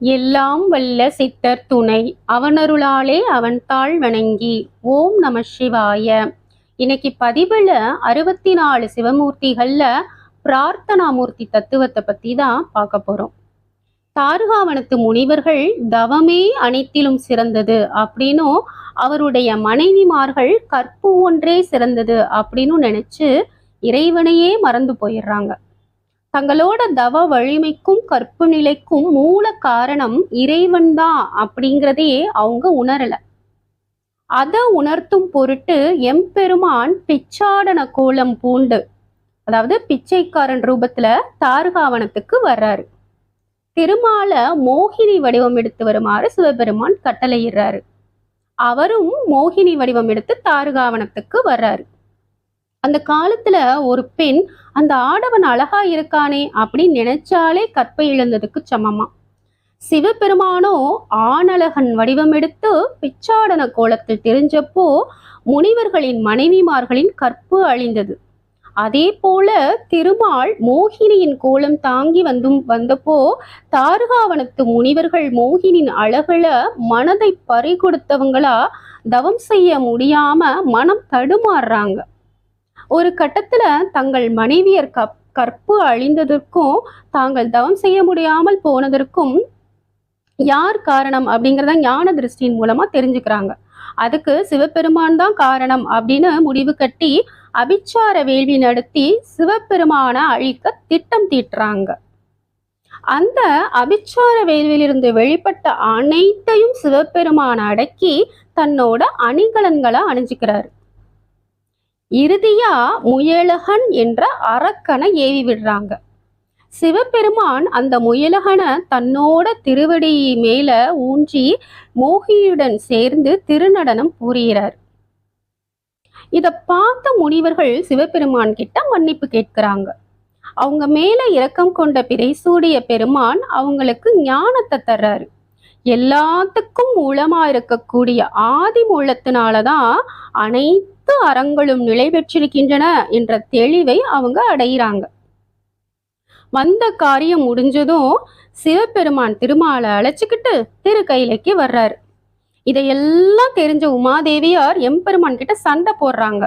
எல்லாம் வல்ல சித்தர் துணை அவனருளாலே அவன் தாழ் வணங்கி ஓம் நம சிவாய. இன்னைக்கு பதிவுல அறுபத்தி நாலு சிவமூர்த்திகள்ல பிரார்த்தனாமூர்த்தி தத்துவத்தை பற்றி தான் பார்க்க போறோம். தாருகாவனத்து முனிவர்கள் தவமே அனைத்திலும் சிறந்தது அப்படின்னும் அவருடைய மனைவிமார்கள் கற்பு ஒன்றே சிறந்தது அப்படின்னு நினைச்சு இறைவனையே மறந்து போயிடுறாங்க. தங்களோட தவ வலிமைக்கும் கற்பு நிலைக்கும் மூல காரணம் இறைவன் தான் அப்படிங்கிறதே அவங்க உணரல. அதை உணர்த்தும் பொருட்டு எம்பெருமான் பிச்சாடன கோலம் பூண்டு அதாவது பிச்சைக்காரன் ரூபத்துல தார்காவனத்துக்கு வர்றாரு. திருமால மோகினி வடிவம் எடுத்து வருமாறு சிவபெருமான் கட்டளையிடுறாரு. அவரும் மோகினி வடிவம் எடுத்து தாருகாவனத்துக்கு வர்றாரு. அந்த காலத்துல ஒரு பெண் அந்த ஆடவன் அழகா இருக்கானே அப்படின்னு நினைச்சாலே கற்பை இழந்ததுக்கு சமமா. சிவபெருமானோ ஆணழகன் வடிவம் எடுத்து பிச்சாடன கோலத்தில் தெரிஞ்சப்போ முனிவர்களின் மனைவிமார்களின் கற்பு அழிந்தது. அதே போல திருமால் மோகினியின் கோலம் தாங்கி வந்தும் வந்தப்போ தாருகாவனத்து முனிவர்கள் மோகினின் அழகுல மனதை பறி கொடுத்தவங்களா தவம் செய்ய முடியாம மனம் தடுமாறுறாங்க. ஒரு கட்டத்துல தங்கள் மனைவியர் கப் கற்பு அழிந்ததற்கும் தாங்கள் தவம் செய்ய முடியாமல் போனதற்கும் யார் காரணம் அப்படிங்கிறத ஞான திருஷ்டியின் மூலமா தெரிஞ்சுக்கிறாங்க. அதுக்கு சிவபெருமான் தான் காரணம் அப்படின்னு முடிவு கட்டி அபிச்சார வேள்வி நடத்தி சிவபெருமான அழிக்க திட்டம் தீட்டுறாங்க. அந்த அபிச்சார வேள்வியிலிருந்து வெளிப்பட்ட அனைத்தையும் சிவபெருமான் அடக்கி தன்னோட அணிகலன்களை அணிஞ்சுக்கிறாரு. இறுதியா முயலகன் என்ற அரக்கனை ஏவி விடுறாங்க. சிவபெருமான் அந்த முயலகனை தன்னோட திருவடி மேல ஊன்றி மோகியுடன் சேர்ந்து திருநடனம் புரிகிறார். இத பார்த்த முனிவர்கள் சிவபெருமான் கிட்ட மன்னிப்பு கேட்கிறாங்க. அவங்க மேல இரக்கம் கொண்ட பிறை சூடிய பெருமான் அவங்களுக்கு ஞானத்தை தர்றாரு. எல்லாத்துக்கும் மூலமாக இருக்கக்கூடிய ஆதி மூலத்தினாலதான் அனைத்து அறங்களும் நிலை பெற்றிருக்கின்றன என்ற தெளிவை அவங்க அடையிறாங்க. வந்த காரியம் முடிஞ்சதும் சிவபெருமான் திருமாலை அழைச்சிக்கிட்டு திரு கைலைக்கு வர்றாரு. இதையெல்லாம் தெரிஞ்ச உமாதேவியார் எம்பெருமான் கிட்ட சண்டை போடுறாங்க.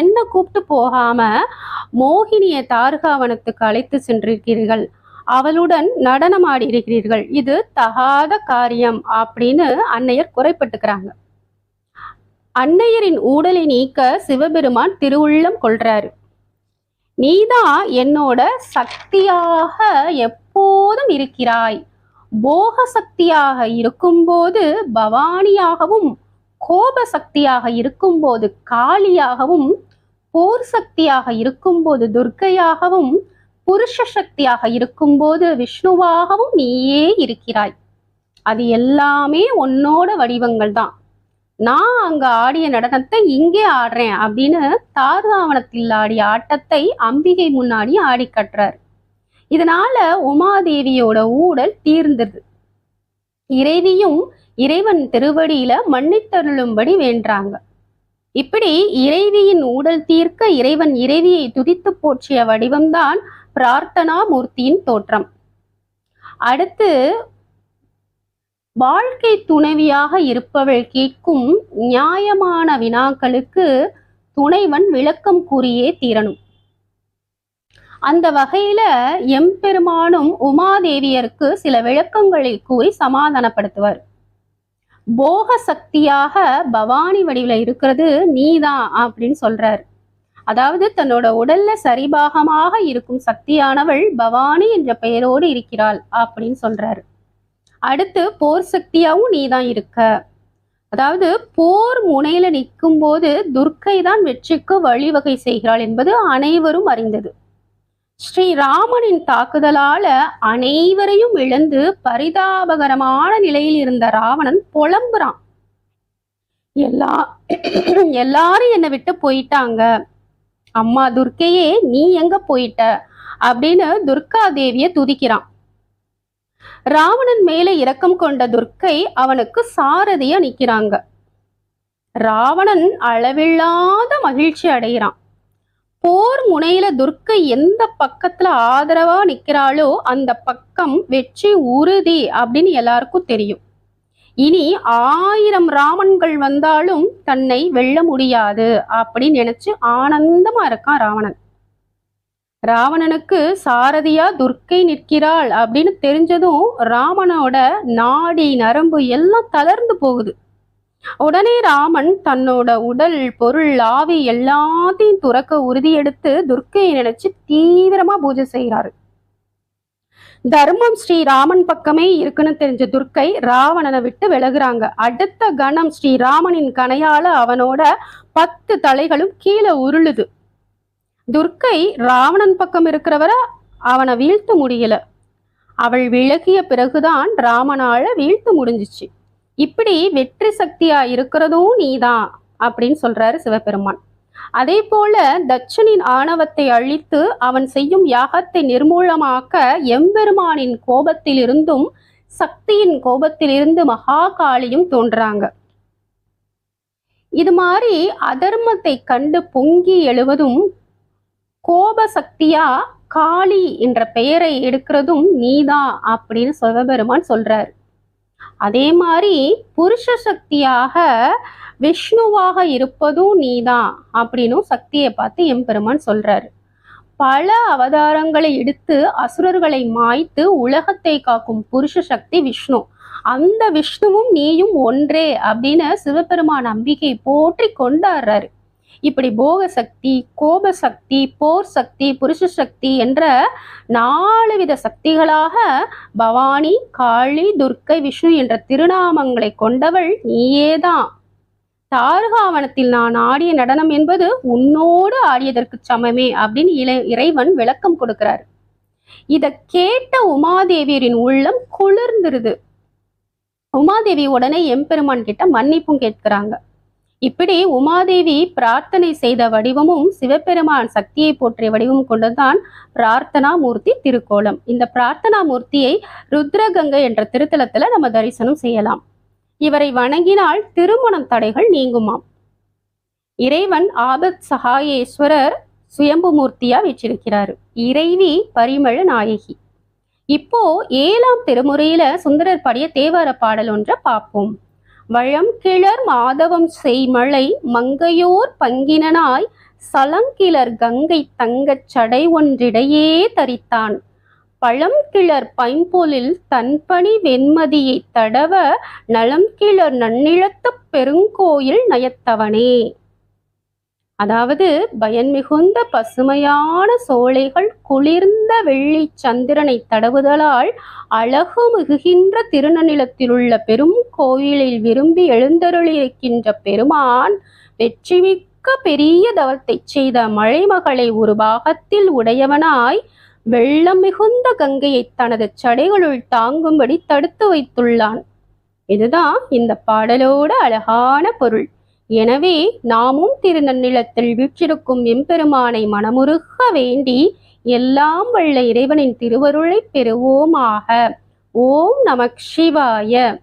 என்ன கூப்பிட்டு போகாம மோகினிய தாருகாவனத்துக்கு அழைத்து சென்றிருக்கிறீர்கள்? அவளுடன் நடனமாடி இருக்கிறீர்கள். இது தகாத காரியம் அப்படின்னு அன்னையர் குறைப்பட்டுக்கிறாங்க. அன்னையரின் ஊடலை நீக்க சிவபெருமான் திருவுள்ளம் கொள்றாரு. நீதான் என்னோட சக்தியாக எப்போதும் இருக்கிறாய். போக சக்தியாக இருக்கும்போது பவானியாகவும் கோப சக்தியாக இருக்கும்போது காளியாகவும் போர் சக்தியாக இருக்கும்போது துர்க்கையாகவும் புருஷ சக்தியாக இருக்கும்போது விஷ்ணுவாகவும் நீயே இருக்கிறாய். அது எல்லாமே உன்னோட வடிவங்கள் தான். நான் அங்க ஆடிய நடனத்தை இங்கே ஆடுறேன் அப்படின்னு தாருவாவனத்தில் ஆடிய ஆட்டத்தை அம்பிகை முன்னாடி ஆடி கட்டுறார். இதனால உமாதேவியோட ஊடல் தீர்ந்தது. இறைவியும் இறைவன் திருவடியில மன்னித்தருளும்படி வேண்டாங்க. இப்படி இறைவியின் ஊடல் தீர்க்க இறைவன் இறைவியை துதித்து போற்றிய வடிவம்தான் பிரார்த்தனா மூர்த்தியின் தோற்றம். அடுத்து வாழ்க்கை துணைவியாக இருப்பவள் கேட்கும் நியாயமான வினாக்களுக்கு துணைவன் விளக்கம் கூறியே தீரணும். அந்த வகையில எம்பெருமானும் உமாதேவியருக்கு சில விளக்கங்களை கூறி சமாதானப்படுத்துவார். போக சக்தியாக பவானி வடிவில் இருக்கிறது நீதான் அப்படின்னு சொல்றாரு. அதாவது தன்னோட உடல்ல சரிபாகமாக இருக்கும் சக்தியானவள் பவானி என்ற பெயரோடு இருக்கிறாள் அப்படின்னு சொல்றாரு. அடுத்து போர் சக்தியாவும் நீதான் இருக்க. அதாவது போர் முனையில நிற்கும் போது துர்க்கை தான் வெற்றிக்கு வழிவகை செய்கிறாள் என்பது அனைவரும் அறிந்தது. ஸ்ரீராமனின் தாக்குதலால அனைவரையும் இழந்து பரிதாபகரமான நிலையில் இருந்த ராவணன் புலம்புறான். எல்லா எல்லாரும் என்னை விட்டு போயிட்டாங்க. அம்மா துர்க்கையே நீ எங்க போயிட்ட? அப்படின்னு துர்கா தேவிய துதிக்கிறான். ராவணன் மேல இரக்கம் கொண்ட துர்க்கை அவனுக்கு சாரதியா நிக்கிறாங்க. ராவணன் அளவில்லாத மகிழ்ச்சி அடைகிறான். போர் முனையில துர்க்கை எந்த பக்கத்துல ஆதரவா நிக்கிறாளோ அந்த பக்கம் வெற்றி உறுதி அப்படின்னு எல்லாருக்கும் தெரியும். இனி ஆயிரம் ராமன்கள் வந்தாலும் தன்னை வெல்ல முடியாது அப்படின்னு நினைச்சு ஆனந்தமா இருக்கான் ராவணன். ராவணனுக்கு சாரதியா துர்க்கை நிற்கிறாள் அப்படின்னு தெரிஞ்சதும் ராமனோட நாடி நரம்பு எல்லாம் தளர்ந்து போகுது. உடனே ராமன் தன்னோட உடல் பொருள் ஆவி எல்லாத்தையும் துறக்க உறுதியெடுத்து துர்க்கையை நினைச்சு தீவிரமா பூஜை செய்கிறாரு தர்மம் ஸ்ரீ ராமன் பக்கமே இருக்குன்னு தெரிஞ்ச துர்க்கை ராவணனை விட்டு விலகுறாங்க. அடுத்த கணம் ஸ்ரீ ராமனின் கனையால அவனோட பத்து தலைகளும் கீழே உருளுது. துர்க்கை ராவணன் பக்கம் இருக்கிறவரை அவனை வீழ்த்த முடியல. அவள் விலகிய பிறகுதான் ராமனால வீழ்த்த முடிஞ்சிச்சு. இப்படி வெற்றி சக்தியா இருக்கிறதும் நீதான் அப்படின்னு சொல்றாரு சிவபெருமான். அதே போல தட்சனின் ஆணவத்தை அழித்து அவன் செய்யும் யாகத்தை நிர்மூலமாக்க எம்பெருமானின் கோபத்திலிருந்தும் சக்தியின் கோபத்திலிருந்து மகாகாளியும் தோன்றாங்க. இது மாதிரி அதர்மத்தை கண்டு பொங்கி எழுவதும் கோப சக்தியா காளி என்ற பெயரை எடுக்கிறதும் நீதான் அப்படின்னு சிவபெருமான் சொல்றாரு. அதே மாதிரி புருஷ சக்தியாக விஷ்ணுவாக இருப்பதும் நீதான் அப்படின்னும் சக்தியை பார்த்து எம்பெருமான் சொல்றாரு. பல அவதாரங்களை எடுத்து அசுரர்களை மாய்த்து உலகத்தை காக்கும் புருஷ சக்தி விஷ்ணு. அந்த விஷ்ணுவும் நீயும் ஒன்றே அப்படின்னு சிவபெருமான் நம்பிக்கை போற்றி கொண்டாடுறாரு. இப்படி போக சக்தி கோப சக்தி போர் சக்தி புருஷ சக்தி என்ற நாலு வித சக்திகளாக பவானி காளி துர்க்கை விஷ்ணு என்ற திருநாமங்களை கொண்டவள் நீயேதான். தாருகாவனத்தில் நான் ஆடிய நடனம் என்பது உன்னோடு ஆடியதற்கு சமமே அப்படின்னு இளை இறைவன் விளக்கம் கொடுக்கிறார். இத கேட்ட உமாதேவியரின் உள்ளம் குளிர்ந்துருது. உமாதேவி உடனே எம்பெருமான் கிட்ட மன்னிப்பும் கேட்கிறாங்க. இப்படி உமாதேவி பிரார்த்தனை செய்த வடிவமும் சிவபெருமான் சக்தியை போற்றிய வடிவமும் கொண்டதுதான் பிரார்த்தனா மூர்த்தி திருக்கோலம். இந்த பிரார்த்தனா மூர்த்தியை ருத்ரகங்கை என்ற திருத்தலத்துல நம்ம தரிசனம் செய்யலாம். இவரை வணங்கினால் திருமணம் தடைகள் நீங்குமாம். இறைவன் ஆபத் சகாயேஸ்வரர் சுயம்பு மூர்த்தியா வீற்றிருக்கிறாரு இறைவி பரிமள நாயகி. இப்போ ஏழாம் திருமுறையில சுந்தரர் பாடிய தேவார பாடல் ஒன்றை பார்ப்போம். வளம் மாதவம் செய்மழை மங்கையோர் பங்கினனாய் சலங்கிளர் கங்கை தங்கச் சடை ஒன்றிடையே தரித்தான். பழம்கிளர் பைம்பொலில் தன்பணி வெண்மதியை தடவ நலம் நன்னிழத்துப் பெருங்கோயில் நயத்தவனே. அதாவது பயன் மிகுந்த பசுமையான சோலைகள் குளிர்ந்த வெள்ளி சந்திரனை தடவுதலால் அழகு மிகுகின்ற திருநநிலத்திலுள்ள பெரும் கோயிலில் விரும்பி எழுந்தருளியிருக்கின்ற பெருமான் வெற்றிமிக்க பெரிய தவத்தை செய்த மழைமகளை ஒரு பாகத்தில் உடையவனாய் வெள்ளம் மிகுந்த கங்கையை தனது சடைகளுள் தாங்கும்படி தடுத்து வைத்துள்ளான். இதுதான் இந்த பாடலோட அழகான பொருள். எனவே நாமும் திருநன்னிலத்தில் வீற்றிருக்கும் எம்பெருமானை மனமுருக வேண்டி எல்லாம் வல்ல இறைவனின் திருவருளை பெறுவோமாக. ஓம் நமக் சிவாய.